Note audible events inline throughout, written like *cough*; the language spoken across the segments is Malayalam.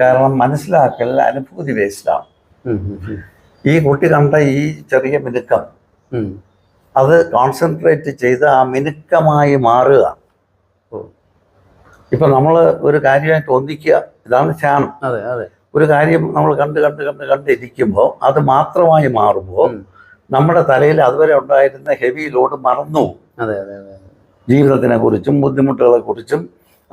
കാരണം മനസ്സിലാക്കൽ അനുഭൂതി വേസ്റ്റാണ് ഈ കുട്ടി കണ്ട ഈ ചെറിയ മിനുക്കം. അത് കോൺസെൻട്രേറ്റ് ചെയ്ത് ആ മിനുക്കമായി മാറുക. ഇപ്പൊ നമ്മൾ ഒരു കാര്യമായിട്ട് ഒന്നിക്കുക ഇതാണ് ധ്യാനം അതെ അതെ. ഒരു കാര്യം നമ്മൾ കണ്ട് കണ്ട് കണ്ട് കണ്ടിരിക്കുമ്പോൾ അത് മാത്രമായി മാറുമ്പോൾ നമ്മുടെ തലയിൽ അതുവരെ ഉണ്ടായിരുന്ന ഹെവി ലോഡ് മറന്നു ജീവിതത്തിനെ കുറിച്ചും ബുദ്ധിമുട്ടുകളെ കുറിച്ചും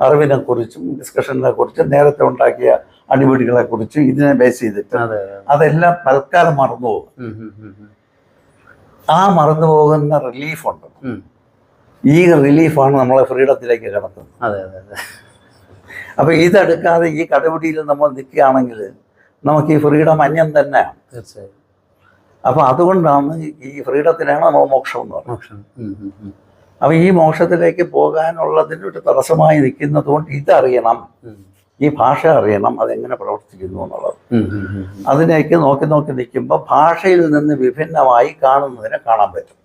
അറിവിനെ കുറിച്ചും ഡിസ്കഷനെ കുറിച്ചും നേരത്തെ ഉണ്ടാക്കിയ അടിപിടികളെ കുറിച്ചും ഇതിനെ ബേസ് ചെയ്തിട്ട് അതെ അതെ അതെല്ലാം തൽക്കാലം മറന്നു പോകും. ആ മറന്നു പോകുന്ന റിലീഫ് ഉണ്ട്. ഈ റിലീഫാണ് നമ്മളെ ഫ്രീഡത്തിലേക്ക് കടത്തുന്നത് അതെ അതെ അതെ. അപ്പൊ ഇതെടുക്കാതെ ഈ കടപിടിയിൽ നമ്മൾ നിൽക്കുകയാണെങ്കിൽ നമുക്ക് ഈ ഫ്രീഡം അന്യം തന്നെയാണ് തീർച്ചയായും. അപ്പൊ അതുകൊണ്ടാണ് ഈ ഫ്രീഡത്തിനാണ് നമ്മൾ മോക്ഷം എന്ന് പറയുന്നത്. അപ്പൊ ഈ മോക്ഷത്തിലേക്ക് പോകാനുള്ളതിന് ഒരു തടസ്സമായി നിൽക്കുന്നതുകൊണ്ട് ഇതറിയണം. ഈ ഭാഷ അറിയണം അതെങ്ങനെ പ്രവർത്തിക്കുന്നു എന്നുള്ളത്. അതിലേക്ക് നോക്കി നോക്കി നിൽക്കുമ്പോൾ ഭാഷയിൽ നിന്ന് വിഭിന്നമായി കാണുന്നതിനെ കാണാൻ പറ്റും.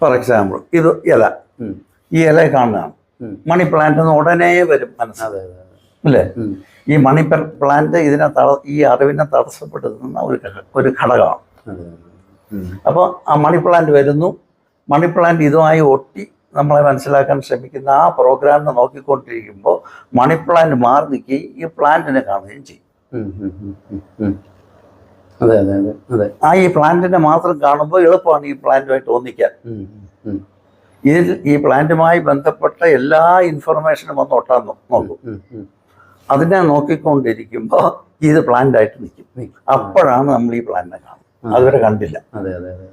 ഫോർ എക്സാമ്പിൾ ഇത് ഇല. ഈ ഇല കാണുന്നതാണ്. മണി പ്ലാന്റ് എന്ന് ഉടനെ വരും അതെ അല്ലേ? ഈ മണി പ്ലാന്റ് ഇതിനെ തട ഈ അറിവിനെ തടസ്സപ്പെടുത്തുന്ന ഒരു ഒരു ഘടകമാണ്. അപ്പോൾ ആ മണി പ്ലാന്റ് വരുന്നു. മണി പ്ലാന്റ് ഇതുമായി ഒട്ടി നമ്മളെ മനസ്സിലാക്കാൻ ശ്രമിക്കുന്ന ആ പ്രോഗ്രാമിനെ നോക്കിക്കൊണ്ടിരിക്കുമ്പോൾ മണി പ്ലാന്റ് മാറി നിൽക്കുകയും ഈ പ്ലാന്റിനെ കാണുകയും ചെയ്യും. അതെ അതെ അതെ അതെ. ആ ഈ പ്ലാന്റിനെ മാത്രം കാണുമ്പോൾ എളുപ്പമാണ് ഈ പ്ലാന്റുമായിട്ട് ഒന്നിക്കാൻ. ഇതിൽ ഈ പ്ലാന്റുമായി ബന്ധപ്പെട്ട എല്ലാ ഇൻഫർമേഷനും വന്ന് ഒട്ടാൻ നോക്കും. അതിനെ നോക്കിക്കൊണ്ടിരിക്കുമ്പോൾ ഇത് പ്ലാന്റായിട്ട് നിൽക്കും. നിൽക്കും. അപ്പോഴാണ് നമ്മൾ ഈ പ്ലാന്റിനെ കാണുന്നത്. അതുവരെ കണ്ടില്ല. അതെ അതെ അതെ.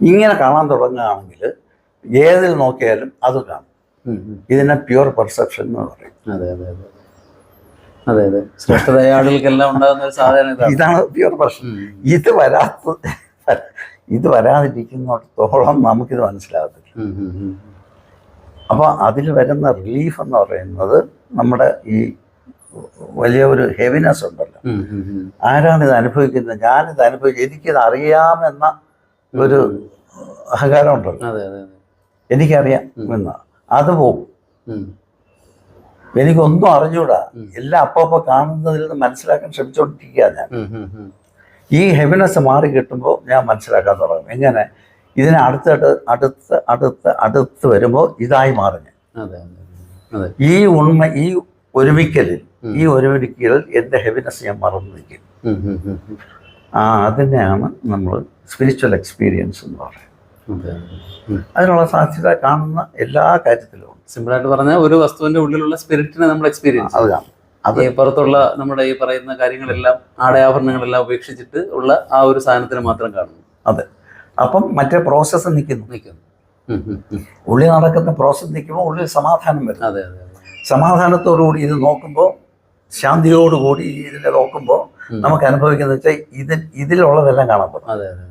ഇങ്ങനെ കാണാൻ തുടങ്ങുകയാണെങ്കിൽ ഏതിൽ നോക്കിയാലും അത് കാണും. ഇതിനെ പ്യുവർ പെർസെപ്ഷൻ എന്ന് പറയും. അതെ അതെ അതെ. അതെ അതെ. ശ്രേഷ്ഠതയ ആളുകൾക്കെല്ലാം ഉണ്ടാകുന്ന ഒരു ഇതാണ്. പ്യുവർ പെർസെപ്ഷൻ ഇത് വരാത്ത ഇത് വരാതിരിക്കുന്നിടത്തോളം നമുക്കിത് മനസ്സിലാകത്തില്ല. അപ്പോൾ അതിൽ വരുന്ന റിലീഫ് എന്ന് പറയുന്നത് നമ്മുടെ ഈ വലിയ ഒരു ഹെവിനെസ് ഉണ്ടല്ലോ. ആരാണ് ഇത് അനുഭവിക്കുന്നത്? ഞാനിത് അനുഭവിക്കുക എനിക്കിത് അറിയാമെന്ന ഒരു അഹങ്കാരം ഉണ്ടല്ലോ എനിക്കറിയാം എന്ന്. അത് പോവും. എനിക്കൊന്നും അറിഞ്ഞൂടാ. എല്ലാം അപ്പൊ അപ്പൊ കാണുന്നതിൽ നിന്ന് മനസ്സിലാക്കാൻ ശ്രമിച്ചുകൊണ്ടിരിക്കുക ഞാൻ. ഈ ഹെവിനെസ് മാറി കിട്ടുമ്പോൾ ഞാൻ മനസ്സിലാക്കാൻ തുടങ്ങും. എങ്ങനെ? ഇതിനെ അടുത്തടുത്ത് അടുത്ത് അടുത്ത് അടുത്ത് വരുമ്പോൾ ഇതായി മാറും ഞാൻ. ഈ ഉണ്മ ഈ ഒരുമിക്കലിൽ. ഈ ഒരുമിക്കലിൽ എന്റെ ഹെവിനെസ് ഞാൻ മറന്നു നിൽക്കും. ആ അതിനെയാണ് നമ്മൾ സ്പിരിച്വൽ എക്സ്പീരിയൻസ് എന്ന് പറയും. അതിനുള്ള സാധ്യത കാണുന്ന എല്ലാ കാര്യത്തിലും ഉണ്ട്. സിമ്പിളായിട്ട് പറഞ്ഞാൽ ഒരു വസ്തുവിന്റെ ഉള്ളിലുള്ള സ്പിരിറ്റിനെ നമ്മൾ എക്സ്പീരിയൻസ് അത് കാണും. അത് പുറത്തുള്ള നമ്മുടെ ഈ പറയുന്ന കാര്യങ്ങളെല്ലാം ആടയാഭരണങ്ങളെല്ലാം ഉപേക്ഷിച്ചിട്ട് ഉള്ള ആ ഒരു സാധനത്തിന് മാത്രം കാണുന്നു. അതെ. അപ്പം മറ്റേ പ്രോസസ്സ് നിൽക്കുന്നു. നിൽക്കുന്നു. ഉള്ളിൽ നടക്കുന്ന പ്രോസസ്സ് നിൽക്കുമ്പോൾ ഉള്ളിൽ സമാധാനം വരും. അതെ അതെ സമാധാനത്തോടുകൂടി ഇത് നോക്കുമ്പോൾ ശാന്തിയോടുകൂടി ഇതിനെ നോക്കുമ്പോൾ. നമുക്ക് അനുഭവിക്കുന്നത് വെച്ചാൽ ഇതിൽ ഇതിലുള്ളതെല്ലാം കാണപ്പെടും. അതെ അതെ.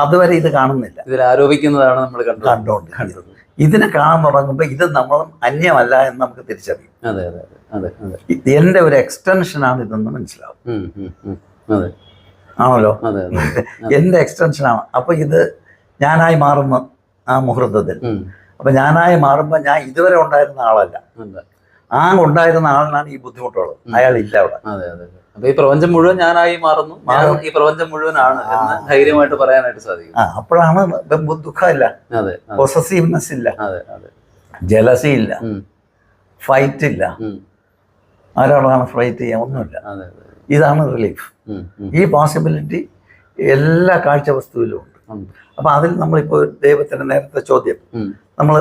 അതുവരെ ഇത് കാണുന്നില്ല. ഇതിൽ ആരോപിക്കുന്നതാണ് നമ്മൾ കണ്ടോണ്ട് കണ്ടത്. ഇതിനെ കാണാൻ തുടങ്ങുമ്പോൾ ഇത് നമ്മൾ അന്യമല്ല എന്ന് നമുക്ക് തിരിച്ചറിയും. അതെ അതെ അതെ അതെ. എന്റെ ഒരു എക്സ്റ്റൻഷനാണ് ഇതെന്ന് മനസ്സിലാവും. അതെ. ആണല്ലോ? എന്റെ എക്സ്റ്റൻഷനാണ് അപ്പോൾ ഇത് ഞാനായി മാറുന്ന ആ മുഹൂർത്തത്തിൽ. അപ്പൊ ഞാനായി മാറുമ്പോൾ ഞാൻ ഇതുവരെ ഉണ്ടായിരുന്ന ആളല്ല. ആ ഉണ്ടായിരുന്ന ആളിനാണ് ഈ ബുദ്ധിമുട്ടുള്ളത്. അയാൾ ഇല്ല അവിടെ. അതെ അതെ. അപ്പൊ ഈ പ്രപഞ്ചം മുഴുവൻ ഞാനായി മാറുന്നു. ഈ പ്രപഞ്ചം മുഴുവനാണ് എന്ന് ധൈര്യമായിട്ട് പറയാനായിട്ട് സാധിക്കും. അപ്പോഴാണ് ദുഃഖമില്ല പൊസസീവ്നെസ് ഇല്ല. ജലസി ഇല്ല. ഫൈറ്റ് ഇല്ല. ആരോടാണ് ഫൈറ്റ് ചെയ്യാൻ? ഒന്നുമില്ല. ഇതാണ് റിലീഫ്. ഈ പോസിബിലിറ്റി എല്ലാ കാഴ്ച വസ്തുവിലും ഉണ്ട്. അപ്പൊ അതിൽ നമ്മളിപ്പോൾ ദൈവത്തിന്റെ നേരത്തെ ചോദ്യം. നമ്മൾ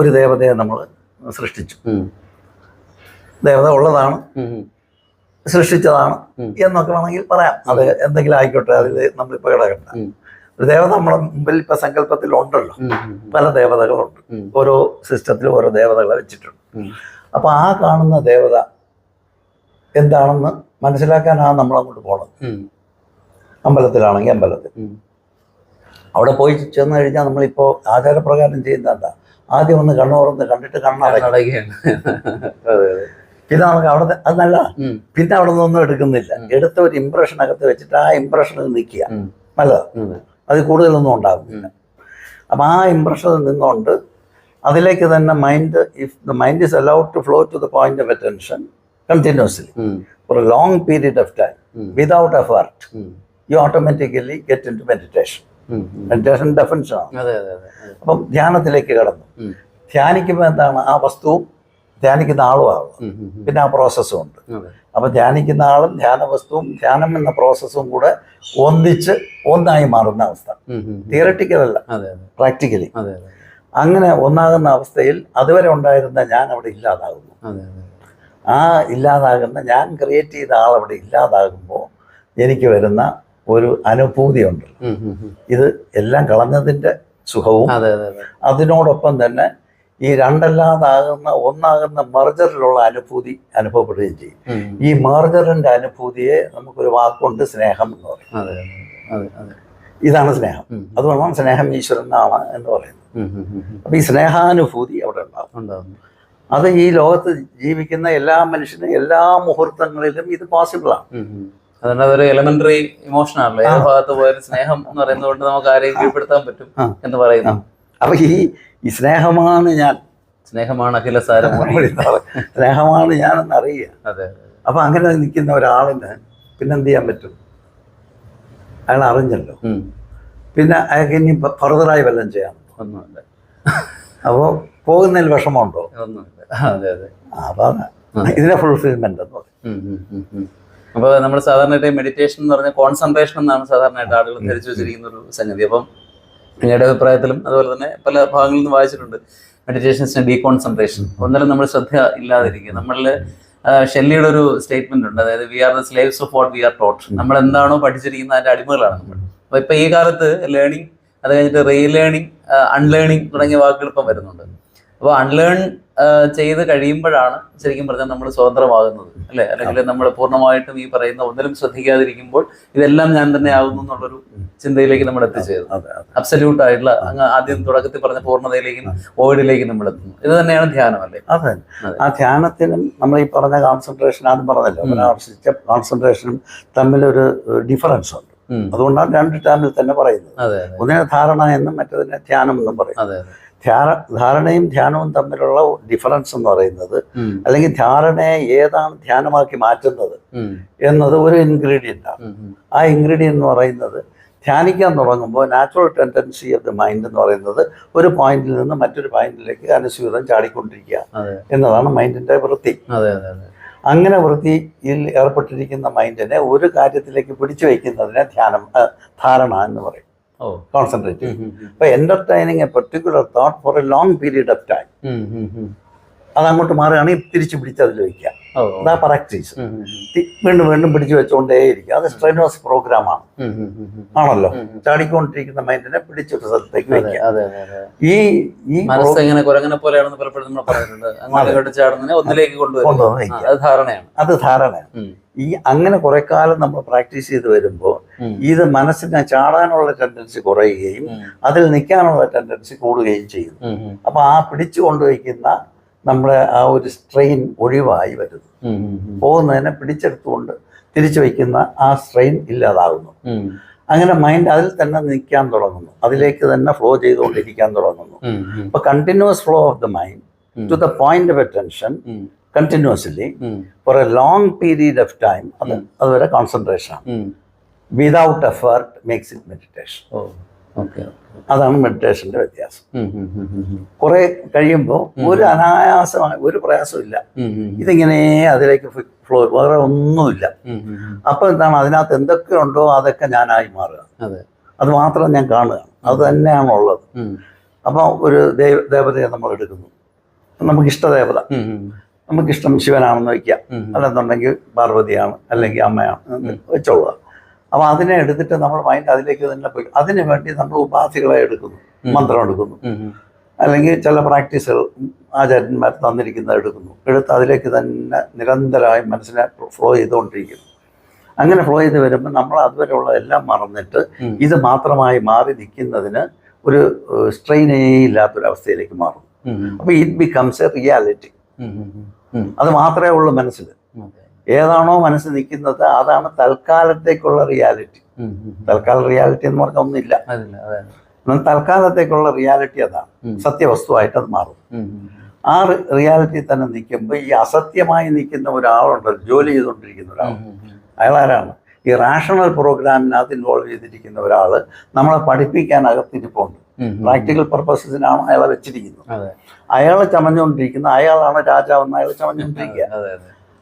ഒരു ദേവതയെ നമ്മൾ സൃഷ്ടിച്ചു. ദേവത ഉള്ളതാണ്. സൃഷ്ടിച്ചതാണ് എന്നൊക്കെ വേണമെങ്കിൽ പറയാം. അത് എന്തെങ്കിലും ആയിക്കോട്ടെ അതിൽ നമ്മളിപ്പോൾ കിടക്കണ്ട. ഒരു ദേവത നമ്മുടെ മുമ്പിൽ ഇപ്പൊ സങ്കല്പത്തിൽ ഉണ്ടല്ലോ പല ദേവതകളുണ്ട്. ഓരോ സിസ്റ്റത്തിലും ഓരോ ദേവതകളെ വെച്ചിട്ടുണ്ട്. അപ്പൊ ആ കാണുന്ന ദേവത എന്താണെന്ന് മനസ്സിലാക്കാനാണ് നമ്മൾ അങ്ങോട്ട് പോണത് അമ്പലത്തിലാണെങ്കിൽ അമ്പലത്തിൽ. അവിടെ പോയി ചെന്ന് കഴിഞ്ഞാൽ നമ്മളിപ്പോൾ ആചാരപ്രകാരം ചെയ്യുന്ന എന്താ? ആദ്യം ഒന്ന് കണ്ണോറന്ന് കണ്ടിട്ട് അതെ. പിന്നെ നമുക്ക് അവിടെ അത് നല്ല പിന്നെ അവിടെ നിന്നൊന്നും എടുക്കുന്നില്ല. എടുത്ത ഒരു ഇമ്പ്രഷൻ അകത്ത് വെച്ചിട്ട് ആ ഇമ്പ്രഷനിൽ നിൽക്കുക. നല്ലതാണ് അത് കൂടുതലൊന്നും ഉണ്ടാകുന്നില്ല അപ്പം ആ ഇമ്പ്രഷനിൽ നിന്നുകൊണ്ട് അതിലേക്ക് തന്നെ mind if the mind is allowed to flow to the point of attention continuously ഒരു for a long period of time without effort you automatically get into meditation. Meditation അതെ. അപ്പം ധ്യാനത്തിലേക്ക് കടന്നു. ധ്യാനിക്കുമ്പോൾ എന്താണ്? ആ വസ്തുവും ധ്യാനിക്കുന്ന ആളുമാണ്. പിന്നെ ആ പ്രോസസ്സും ഉണ്ട്. അപ്പൊ ധ്യാനിക്കുന്ന ആളും ധ്യാന വസ്തുവും ധ്യാനം എന്ന പ്രോസസ്സും കൂടെ ഒന്നിച്ച് ഒന്നായി മാറുന്ന അവസ്ഥ. തിയറട്ടിക്കലല്ല പ്രാക്ടിക്കലി അങ്ങനെ ഒന്നാകുന്ന അവസ്ഥയിൽ അതുവരെ ഉണ്ടായിരുന്ന ഞാൻ അവിടെ ഇല്ലാതാകുന്നു. ആ ഇല്ലാതാകുന്ന ഞാൻ ക്രിയേറ്റ് ചെയ്ത ആൾ അവിടെ ഇല്ലാതാകുമ്പോൾ എനിക്ക് വരുന്ന ഒരു അനുഭൂതിയുണ്ട്. ഇത് എല്ലാം കളഞ്ഞതിന്റെ സുഖവും അതെ അതെ അതെ. അതിനോടൊപ്പം തന്നെ ഈ രണ്ടല്ലാതാകുന്ന ഒന്നാകുന്ന മെർജറിലുള്ള അനുഭൂതി അനുഭവപ്പെടുകയും ചെയ്യും. ഈ മെർജറിന്റെ അനുഭൂതിയെ നമുക്കൊരു വാക്കുണ്ട് സ്നേഹം എന്ന് പറയും. ഇതാണ് സ്നേഹം. അതുകൊണ്ടാണ് സ്നേഹം ഈശ്വരനാണ് എന്ന് പറയുന്നത്. അപ്പോൾ ഈ സ്നേഹാനുഭൂതി അവിടെ ഉണ്ടാകും അത് ഈ ലോകത്ത് ജീവിക്കുന്ന എല്ലാ മനുഷ്യനും എല്ലാ മുഹൂർത്തങ്ങളിലും ഇത് പോസിബിളാണ് ആണ്. അതുകൊണ്ട് അതൊരു എലമെന്ററി ഇമോഷൻ ആണല്ലോ. ഏത് ഭാഗത്ത് പോയാലും സ്നേഹം എന്ന് പറയുന്നത് കൊണ്ട് നമുക്ക് ആരെയും കീഴ്പ്പെടുത്താൻ പറ്റും എന്ന് പറയുന്നു. അപ്പോൾ ഈ ഈ സ്നേഹമാണ് ഞാൻ സ്നേഹമാണ് അഖില സാരം *laughs* സ്നേഹമാണ് ഞാനെന്ന് അറിയുക. അതെ അപ്പോൾ അങ്ങനെ നിൽക്കുന്ന ഒരാളിന് പിന്നെന്ത് ചെയ്യാൻ പറ്റും? അയാൾ അറിഞ്ഞല്ലോ. പിന്നെ അയാൾക്ക് ഇനി ഫർദറായി വല്ലതും ചെയ്യാം ഒന്നുമില്ല. അപ്പോൾ പോകുന്നതിൽ വിഷമമുണ്ടോ? ഒന്നുമില്ല. അതെ അതെ. അപ്പോൾ ഇതിനെ ഫുൾഫിൽമെന്റ് എന്ന് പറയും. ഉം, ഉം, ഉം, ഉം. അപ്പൊ നമ്മൾ സാധാരണയായിട്ട് മെഡിറ്റേഷൻ എന്ന് പറഞ്ഞാൽ കോൺസെൻട്രേഷൻ എന്നാണ് സാധാരണയായിട്ട് ആളുകൾ ധരിച്ചു വെച്ചിരിക്കുന്ന ഒരു സംഗതി. അപ്പം നിങ്ങളുടെ അഭിപ്രായത്തിലും അതുപോലെ തന്നെ പല ഭാഗങ്ങളിൽ നിന്ന് വായിച്ചിട്ടുണ്ട്. മെഡിറ്റേഷൻസിന് ഡീകോൺസെൻട്രേഷൻ ഒന്നിലും നമ്മൾ ശ്രദ്ധ ഇല്ലാതിരിക്കുക. നമ്മളിൽ ഷെല്ലിയുടെ ഒരു സ്റ്റേറ്റ്മെന്റ് ഉണ്ട്. അതായത് we are the slaves of what we are taught നമ്മൾ എന്താണോ പഠിച്ചിരിക്കുന്ന അതിന്റെ അടിമകളാണ് നമ്മൾ. അപ്പോൾ ഇപ്പൊ ഈ കാലത്ത് ലേണിംഗ് അത് കഴിഞ്ഞിട്ട് റീലേണിംഗ് അൺലേണിംഗ് തുടങ്ങിയ വാക്കുകൾ ഇപ്പം വരുന്നുണ്ട്. അപ്പോൾ അൺലേൺ ചെയ്ത് കഴിയുമ്പോഴാണ് ശരിക്കും പറഞ്ഞാൽ നമ്മൾ സ്വതന്ത്രമാകുന്നത് അല്ലേ? അല്ലെങ്കിൽ നമ്മൾ പൂർണമായിട്ടും ഈ പറയുന്ന ഒന്നിലും ശ്രദ്ധിക്കാതിരിക്കുമ്പോൾ ഇതെല്ലാം ഞാൻ തന്നെ ആകുന്നു എന്നുള്ളൊരു ചിന്തയിലേക്ക് നമ്മൾ എത്തിച്ചേരുന്നു. അബ്സല്യൂട്ട് ആയിട്ടുള്ള അങ്ങ് ആദ്യം തുടക്കത്തിൽ പറഞ്ഞ പൂർണതയിലേക്കും ഓയിഡിലേക്കും നമ്മൾ എത്തുന്നു. ഇത് തന്നെയാണ് ധ്യാനം അല്ലേ? അതെ. ആ ധ്യാനത്തിനും നമ്മൾ ഈ പറഞ്ഞ കോൺസെൻട്രേഷൻ ആദ്യം പറഞ്ഞല്ലോ കോൺസെൻട്രേഷനും തമ്മിലൊരു ഡിഫറൻസ് ഉണ്ട്. അതുകൊണ്ടാണ് രണ്ട് ടേമിൽ തന്നെ പറയുന്നത്. ഒന്നിനെ ധാരണ എന്നും മറ്റതിനെ ധ്യാനം എന്നും പറയും ധ്യാന ധാരണയും ധ്യാനവും തമ്മിലുള്ള ഡിഫറൻസ് എന്ന് പറയുന്നത് അല്ലെങ്കിൽ ധാരണയെ ഏതാണ് ധ്യാനമാക്കി മാറ്റുന്നത്. എന്നത് ഒരു ഇൻഗ്രീഡിയന്റ് ആണ്. ആ ഇൻഗ്രീഡിയന്റ് എന്ന് പറയുന്നത് ധ്യാനിക്കാൻ തുടങ്ങുമ്പോൾ natural tendency of the mind എന്ന് പറയുന്നത് ഒരു പോയിന്റിൽ നിന്ന് മറ്റൊരു പോയിന്റിലേക്ക് അനുസ്യൂതം ചാടിക്കൊണ്ടിരിക്കുക എന്നതാണ് മൈൻഡിന്റെ വൃത്തി. അങ്ങനെ വൃത്തിയിൽ ഏർപ്പെട്ടിരിക്കുന്ന മൈൻഡിനെ ഒരു കാര്യത്തിലേക്ക് പിടിച്ചു വയ്ക്കുന്നതിനെ ധ്യാനം ധാരണ എന്ന് പറയും. കോൺസെൻട്രേറ്റ് അപ്പൊ entertaining a particular thought for a long period of time ഉം. ഉം. ഉം. അത് അങ്ങോട്ട് മാറുകയാണെങ്കിൽ തിരിച്ചു പിടിച്ച് അതിൽ വയ്ക്കുക അതാ പ്രാക്ടീസ്. വീണ്ടും വീണ്ടും പിടിച്ചു വെച്ചുകൊണ്ടേയിരിക്കുക അത് സ്ട്രെയിനോസ് പ്രോഗ്രാമാണ്. ആണല്ലോ. ചാടിക്കൊണ്ടിരിക്കുന്ന മൈൻഡിനെ പിടിച്ചൊരു സ്ഥലത്തേക്ക് അതെ വയ്ക്കുക ഈ ഈ കുരങ്ങനെ പോലെയാണെന്ന് പലപ്പോഴും നമ്മൾ പറയുന്നുണ്ട്. അങ്ങോട്ട് ചാടുന്നതിനെ ഒന്നിലേക്ക് കൊണ്ടുവരും അത് ധാരണയാണ്. അത് ധാരണയാണ്. ഈ അങ്ങനെ കുറെ കാലം നമ്മൾ പ്രാക്ടീസ് ചെയ്ത് വരുമ്പോൾ. ഇത് മനസ്സിന് ചാടാനുള്ള ടെൻഡൻസി കുറയുകയും അതിൽ നിൽക്കാനുള്ള ടെൻഡൻസി കൂടുകയും ചെയ്യും. അപ്പോൾ ആ പിടിച്ചു കൊണ്ടുവയ്ക്കുന്ന നമ്മുടെ ആ ഒരു സ്ട്രെയിൻ ഒഴിവായി വരുന്നു. പോകുന്നതിനെ പിടിച്ചെടുത്തുകൊണ്ട് തിരിച്ചു വയ്ക്കുന്ന ആ സ്ട്രെയിൻ ഇല്ലാതാകുന്നു. അങ്ങനെ മൈൻഡ് അതിൽ തന്നെ നിൽക്കാൻ തുടങ്ങുന്നു. അതിലേക്ക് തന്നെ ഫ്ലോ ചെയ്തുകൊണ്ടിരിക്കാൻ തുടങ്ങുന്നു. ഉം. Continuous flow of the mind to the point of attention continuously for a long period of time അത്. അതുവരെ കോൺസെൻട്രേഷൻ ആണ്. Without effort makes it meditation അതാണ് മെഡിറ്റേഷന്റെ വ്യത്യാസം. കുറെ കഴിയുമ്പോൾ. ഒരു അനായാസമായ ഒരു പ്രയാസമില്ല. ഇതിങ്ങനെ അതിലേക്ക് ഫ്ലോ വേറെ ഒന്നുമില്ല. അപ്പോൾ എന്താണ് അതിനകത്ത് എന്തൊക്കെ ഉണ്ടോ അതൊക്കെ ഞാനായി മാറുക അതെ. മാത്രം ഞാൻ കാണുക അത് തന്നെയാണ് ഉള്ളത് അപ്പൊ അപ്പോൾ ഒരു ദേവ ദേവതയെ നമ്മൾ എടുക്കുന്നു. നമുക്ക് ഇഷ്ടദേവത. നമുക്കിഷ്ടം ശിവനാണെന്ന് വയ്ക്കാം ഉം, ഉം. അല്ലെന്നുണ്ടെങ്കിൽ പാർവതിയാണ് അല്ലെങ്കിൽ അമ്മയാണ് വെച്ചോളുക. അപ്പോൾ അതിനെ എടുത്തിട്ട് നമ്മൾ മൈൻഡ് അതിലേക്ക് തന്നെ പോയി. അതിനു വേണ്ടി നമ്മൾ ഉപാധികളെ എടുക്കുന്നു മന്ത്രം എടുക്കുന്നു. അല്ലെങ്കിൽ ചില പ്രാക്ടീസുകൾ ആചാര്യന്മാർ തന്നിരിക്കുന്ന എടുക്കുന്നു. എടുത്ത് അതിലേക്ക് തന്നെ നിരന്തരമായി മനസ്സിനെ ഫ്ലോ ചെയ്തുകൊണ്ടിരിക്കുന്നു. അങ്ങനെ ഫ്ലോ ചെയ്ത് വരുമ്പോൾ നമ്മൾ അതുവരെയുള്ള എല്ലാം മറന്നിട്ട് ഇത് മാത്രമായി മാറി നിൽക്കുന്നതിന് ഒരു സ്ട്രെയിനേ ഇല്ലാത്തൊരവസ്ഥയിലേക്ക് മാറും അപ്പൊ. അപ്പോൾ ഇറ്റ് ബിക്കംസ് എ റിയാലിറ്റി. അത് മാത്രമേ ഉള്ളൂ മനസ്സിൽ. ഏതാണോ മനസ്സിൽ നിൽക്കുന്നത് അതാണ് തൽക്കാലത്തേക്കുള്ള റിയാലിറ്റി. തൽക്കാല റിയാലിറ്റി എന്ന് പറഞ്ഞാൽ ഒന്നുമില്ല. എന്നാൽ തൽക്കാലത്തേക്കുള്ള റിയാലിറ്റി അതാണ്. സത്യവസ്തുവായിട്ട് അത് മാറും. ആ റിയാലിറ്റി തന്നെ നിൽക്കുമ്പോൾ ഈ അസത്യമായി നിൽക്കുന്ന ഒരാളുണ്ട് ജോലി ചെയ്തുകൊണ്ടിരിക്കുന്ന ഒരാൾ. അയാൾ ആരാണ് ഈ റാഷണൽ പ്രോഗ്രാമിനകത്ത് ഇൻവോൾവ് ചെയ്തിരിക്കുന്ന ഒരാൾ നമ്മളെ പഠിപ്പിക്കാൻ അകത്തിരിപ്പുണ്ട്. പ്രാക്ടിക്കൽ പർപ്പസസിനാണ് അയാളെ വെച്ചിരിക്കുന്നത്. അയാളെ അയാൾ ചമഞ്ഞുകൊണ്ടിരിക്കുന്ന അയാളാണ് രാജാവെന്ന് അയാൾ ചമഞ്ഞുകൊണ്ടിരിക്കുക.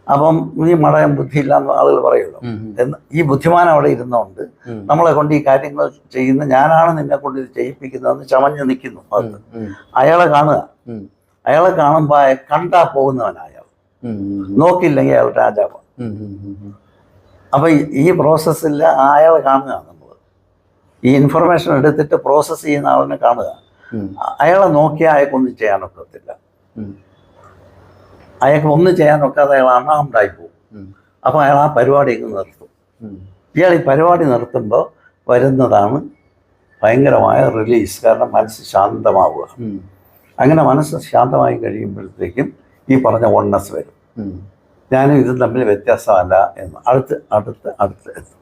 അപ്പം ഈ മടയം ബുദ്ധിയില്ല എന്ന് ആളുകൾ പറയുള്ളൂ. എന്ന് ഈ ബുദ്ധിമാൻ അവിടെ ഇരുന്നുകൊണ്ട് നമ്മളെ കൊണ്ട് ഈ കാര്യങ്ങൾ ചെയ്യുന്ന ഞാനാണ് നിന്നെ കൊണ്ട് ഇത് ചെയ്യിപ്പിക്കുന്നതെന്ന് ചമഞ്ഞ് നിൽക്കുന്നു അത്. അയാളെ കാണുക. അയാളെ കാണുമ്പോൾ കണ്ടാ പോകുന്നവനാ അയാൾ. നോക്കിയില്ലെങ്കിൽ അയാൾ രാജാവ്. അപ്പോൾ ഈ പ്രോസസ്സിൽ അയാളെ കാണുക നമ്മൾ ഈ ഇൻഫർമേഷൻ എടുത്തിട്ട് പ്രോസസ്സ് ചെയ്യുന്ന ആളിനെ കാണുക അയാളെ നോക്കിയാൽ അയാൾക്കൊന്നും ചെയ്യാനൊക്കത്തില്ല. അയാൾക്ക് ഒന്നും ചെയ്യാനൊക്കാതെ അയാൾ അണ്ണാമുണ്ടായി പോകും. അപ്പോൾ അയാൾ ആ പരിപാടി അങ്ങ് നിർത്തും ഇയാൾ ഈ പരിപാടി നിർത്തുമ്പോൾ വരുന്നതാണ് ഭയങ്കരമായ റിലീസ് കാരണം മനസ്സ് ശാന്തമാവുക. അങ്ങനെ മനസ്സ് ശാന്തമായി കഴിയുമ്പോഴത്തേക്കും ഈ പറഞ്ഞ ഓണസ് വരും. ഞാനും ഇതും തമ്മിൽ വ്യത്യാസമല്ല എന്ന്. അടുത്ത് അടുത്ത് അടുത്ത് എത്തും.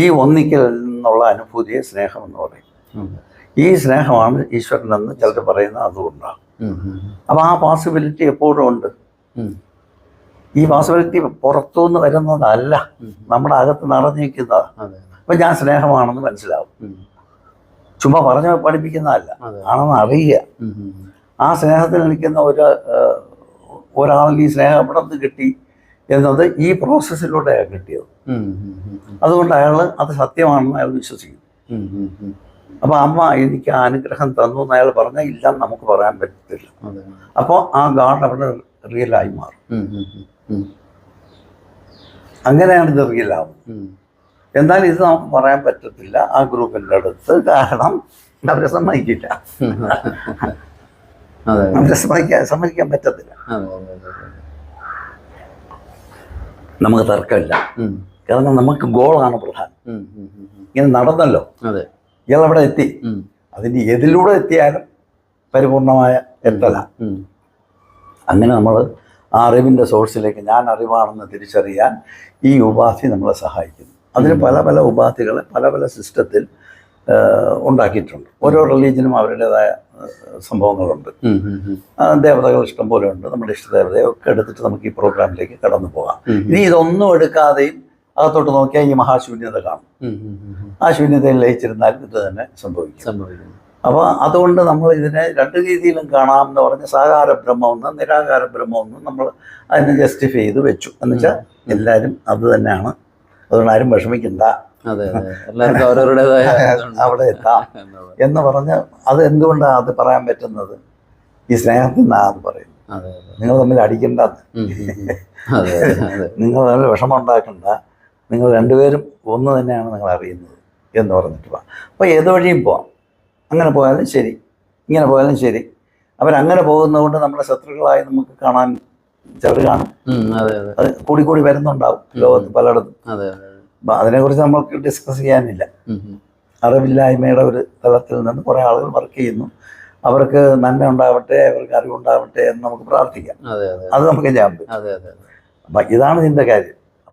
ഈ ഒന്നിക്കൽ നിന്നുള്ള അനുഭൂതിയെ സ്നേഹം എന്ന് പറയും. ഈ സ്നേഹമാണ് ഈശ്വരനെന്ന് ചിലർ പറയുന്നത് അതുകൊണ്ടാണ്. ഉം. ആ പോസിബിലിറ്റി എപ്പോഴും ഉണ്ട് ഈ പോസിബിലിറ്റി പുറത്തുനിന്ന് വരുന്നതല്ല. നമ്മുടെ അകത്ത് നിറഞ്ഞിരിക്കുന്നതാ അപ്പൊ അപ്പം ഞാൻ സ്നേഹമാണെന്ന് മനസ്സിലാവും. ചുമ്മാ പറഞ്ഞു പഠിപ്പിക്കുന്നതല്ല ആണെന്ന് അറിയുക. ആ സ്നേഹത്തിൽ നിൽക്കുന്ന ഒരു ഒരാളിൽ ഒരാളിന് ഈ സ്നേഹം എവിടെ നിന്ന് കിട്ടി എന്നത് ഈ പ്രോസസ്സിലൂടെയാണ് കിട്ടിയത്. അതുകൊണ്ട് അയാൾ അത് സത്യമാണെന്ന് അയാൾ വിശ്വസിക്കും ഉം. ഉം. ഉം. അപ്പോൾ അമ്മ എനിക്ക് അനുഗ്രഹം തന്നു എന്ന് അയാൾ പറഞ്ഞാൽ ഇല്ല നമുക്ക് പറയാൻ പറ്റത്തില്ല. അപ്പൊ അപ്പോൾ ആ ഗാഡ് അവിടെ റിയലായി മാറും. അങ്ങനെയാണ് ഇത് റിയലാവുന്നത്. എന്നാൽ ഇത് നമുക്ക് പറയാൻ പറ്റത്തില്ല. ആ ഗ്രൂപ്പിന്റെ അടുത്ത് കാരണം അവരെ സമ്മതിക്കില്ല. അവരെ സമ്മതിക്കാൻ സമ്മതിക്കാൻ പറ്റത്തില്ല. നമുക്ക് തർക്കമില്ല. കാരണം നമുക്ക് ഗോളാണ് പ്രധാനം. ഇങ്ങനെ നടന്നല്ലോ. അതെ. ഇയാൾ അവിടെ എത്തി. അതിന്റെ എതിലൂടെ എത്തിയാലും പരിപൂർണമായ എത്തല. അങ്ങനെ നമ്മൾ ആ അറിവിന്റെ സോഴ്സിലേക്ക് ഞാൻ അറിവാണെന്ന് തിരിച്ചറിയാൻ ഈ ഉപാധി നമ്മളെ സഹായിക്കുന്നു. അതിന് പല പല ഉപാധികൾ പല പല സിസ്റ്റത്തിൽ ഉണ്ടാക്കിയിട്ടുണ്ട്. ഓരോ റിലീജിയനും അവരുടേതായ സംഭവങ്ങളുണ്ട്. ദേവതകൾ ഇഷ്ടം പോലെ ഉണ്ട്. നമ്മുടെ ഇഷ്ടദേവതയൊക്കെ എടുത്തിട്ട് നമുക്ക് ഈ പ്രോഗ്രാമിലേക്ക് കടന്നു പോകാം. ഇനി ഇതൊന്നും എടുക്കാതെയും അകത്തോട്ട് നോക്കിയാൽ ഈ മഹാശൂന്യത കാണും. ആ ശൂന്യതയിൽ ലയിച്ചിരുന്നാൽ ഇത് തന്നെ സംഭവിക്കും. സംഭവിക്കുന്നു അപ്പോൾ അതുകൊണ്ട് നമ്മൾ ഇതിനെ രണ്ട് രീതിയിലും കാണാം എന്ന് പറഞ്ഞ സാകാര ബ്രഹ്മമെന്നും നിരാകാര ബ്രഹ്മമെന്നും നമ്മൾ അതിനെ ജസ്റ്റിഫൈ ചെയ്ത് വെച്ചു. എന്ന് വെച്ചാൽ എല്ലാവരും അത് തന്നെയാണ്. അതുകൊണ്ട് ആരും വിഷമിക്കണ്ട. *laughs* അവിടെ എത്താം. എന്ന് പറഞ്ഞ് അത് എന്തുകൊണ്ടാണ് അത് പറയാൻ പറ്റുന്നത്? ഈ സ്നേഹത്തിൽ നിന്നാണ് അത് പറയുന്നത്. നിങ്ങൾ തമ്മിൽ അടിക്കണ്ട. *laughs* നിങ്ങൾ തമ്മിൽ വിഷമം ഉണ്ടാക്കണ്ട. നിങ്ങൾ രണ്ടുപേരും ഒന്ന് തന്നെയാണ് നിങ്ങൾ അറിയുന്നത് എന്ന് പറഞ്ഞിട്ട് പോവാം അപ്പോൾ ഏത് വഴിയും പോവാം. അങ്ങനെ പോയാലും ശരി. ഇങ്ങനെ പോയാലും ശരി. അവരങ്ങനെ പോകുന്നതുകൊണ്ട് നമ്മുടെ ശത്രുക്കളായി നമുക്ക് കാണാൻ ചിലർ കാണും. അതെ കൂടി കൂടി വരുന്നുണ്ടാവും ലോകത്ത് പലയിടത്തും. അതിനെക്കുറിച്ച് നമ്മൾക്ക് ഡിസ്കസ് ചെയ്യാനില്ല. അറിവില്ലായ്മയുടെ ഒരു തലത്തിൽ നിന്ന് കുറേ ആളുകൾ വർക്ക് ചെയ്യുന്നു. അവർക്ക് നന്മ ഉണ്ടാവട്ടെ അവർക്ക് അറിവുണ്ടാവട്ടെ എന്ന് നമുക്ക് പ്രാർത്ഥിക്കാം. അതെ നമുക്ക് ചെയ്യാൻ പറ്റും. അപ്പം ഇതാണ് ഇതിന്റെ കാര്യം.